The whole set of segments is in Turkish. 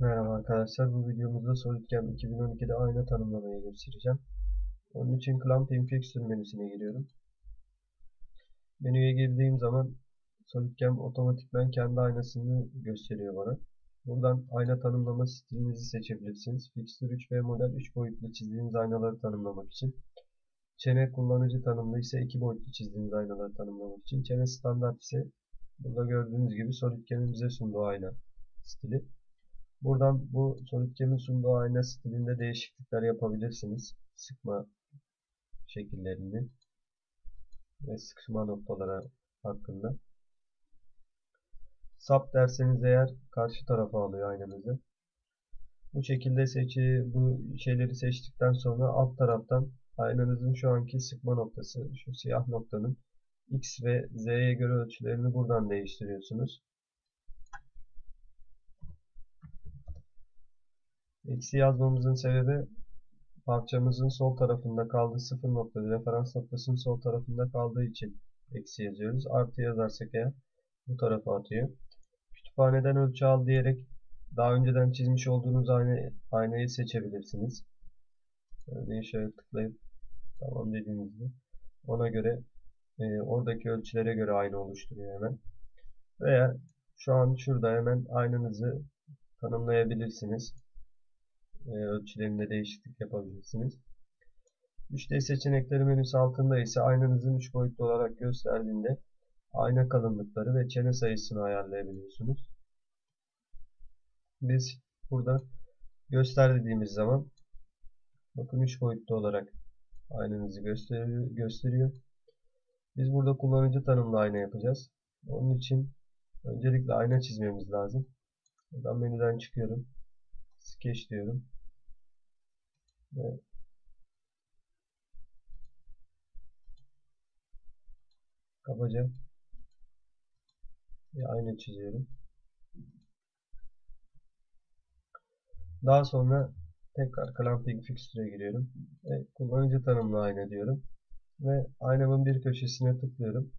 Merhaba arkadaşlar. Bu videomuzda SolidCam 2012'de ayna tanımlamayı göstereceğim. Onun için Clamping Fixture menüsüne giriyorum. Menüye girdiğim zaman SolidCam otomatikman kendi aynasını gösteriyor bana. Buradan ayna tanımlama stilinizi seçebilirsiniz. Fixture 3B model 3 boyutlu çizdiğiniz aynaları tanımlamak için. Çene kullanıcı tanımlı ise 2 boyutlu çizdiğiniz aynaları tanımlamak için. Çene standart ise burada gördüğünüz gibi SolidCam'in bize sunduğu ayna stili. Buradan bu SolidCam'in sunduğu ayna stilinde değişiklikler yapabilirsiniz. Sıkma şekillerini ve sıkma noktaları hakkında. Sap derseniz eğer karşı tarafa alıyor aynanızı. Bu şekilde seçi, bu şeyleri seçtikten sonra alt taraftan aynanızın şu anki sıkma noktası, şu siyah noktanın X ve Z'ye göre ölçülerini buradan değiştiriyorsunuz. Eksi yazmamızın sebebi parçamızın sol tarafında kaldığı sıfır noktada referans noktasının sol tarafında kaldığı için eksi yazıyoruz. Artı yazarsak eğer bu tarafa atıyor. Kütüphaneden ölçü al diyerek daha önceden çizmiş olduğunuz ayna, aynayı seçebilirsiniz. Örneğin şöyle tıklayıp tamam dediğinizde ona göre e, oradaki ölçülere göre ayna oluşturuyor hemen. Veya şu an şurada hemen aynanızı tanımlayabilirsiniz. E, ölçülerinde değişiklik yapabilirsiniz. 3D seçenekleri menüsü altında ise aynanızın 3 boyutlu olarak gösterdiğinde ayna kalınlıkları ve çene sayısını ayarlayabiliyorsunuz. Biz burada göster dediğimiz zaman bakın 3 boyutlu olarak aynanızı gösteriyor. Biz burada kullanıcı tanımlı ayna yapacağız. Onun için öncelikle ayna çizmemiz lazım. Buradan menüden çıkıyorum. Sketch diyorum. Ve kabaca bir ayna çiziyorum. Daha sonra tekrar clamping fixture'e giriyorum. Ve kullanıcı tanımlı ayna diyorum. Ve aynamın bir köşesine tıklıyorum.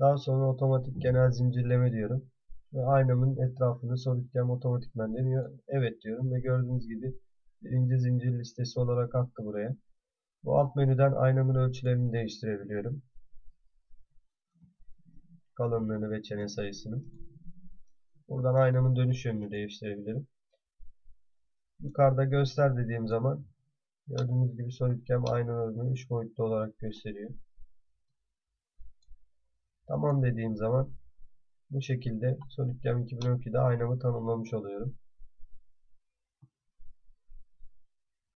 Daha sonra otomatik genel zincirleme diyorum. Ve aynamın etrafını SolidCam otomatikman deniyor. Evet diyorum ve gördüğünüz gibi birinci zincir listesi olarak attı buraya. Bu alt menüden aynamın ölçülerini değiştirebiliyorum. Kalınlığını ve çene sayısını. Buradan aynamın dönüş yönünü değiştirebilirim. Yukarıda göster dediğim zaman gördüğünüz gibi SolidCam aynanın 3 boyutlu olarak gösteriyor. Tamam dediğim zaman bu şekilde SolidCam 2012'de aynamı tanımlamış oluyorum.